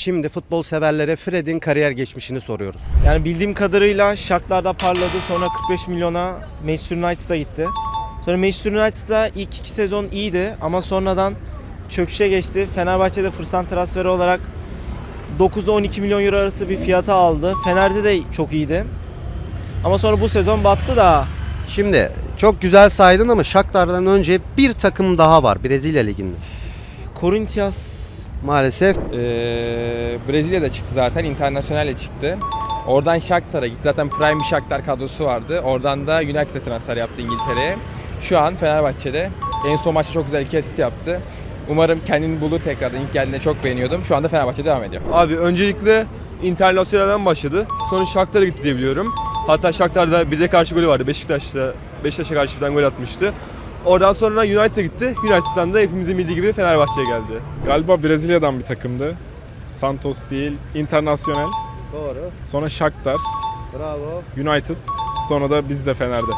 Şimdi futbol severlere Fred'in kariyer geçmişini soruyoruz. Yani bildiğim kadarıyla Shakhtar'da parladı. Sonra 45 milyona Manchester United'a gitti. Sonra Manchester United'da ilk iki sezon iyiydi ama sonradan çöküşe geçti. Fenerbahçe'de fırsat transferi olarak 9 ile 12 milyon euro arası bir fiyata aldı. Fener'de de çok iyiydi. Ama sonra bu sezon battı da Şimdi çok güzel saydın ama Shakhtar'dan önce bir takım daha var Brezilya Ligi'nde. Corinthians Maalesef Ee, Brezilya'da çıktı zaten. International'e çıktı. Oradan Shakhtar'a gitti. Zaten Prime bir Shakhtar kadrosu vardı. Oradan da United'e transfer yaptı İngiltere'ye. Şu an Fenerbahçe'de. En son maçta çok güzel iki asist yaptı. Umarım kendini bulur tekrardan. İlk geldiğinde çok beğeniyordum. Şu anda Fenerbahçe devam ediyor. Abi öncelikle International'den başladı. Sonra Shakhtar'a gitti diye biliyorum. Hatta Shakhtar'da bize karşı golü vardı. Beşiktaş'ta Beşiktaş'a karşı bir tane gol atmıştı. Oradan sonra United'a gitti. United'dan da hepimizin bildiği gibi Fenerbahçe'ye geldi. Galiba Brezilya'dan bir takımdı. Santos değil, Internacional. Doğru. Sonra Shakhtar, Bravo. United. Sonra da biz de Fener'de.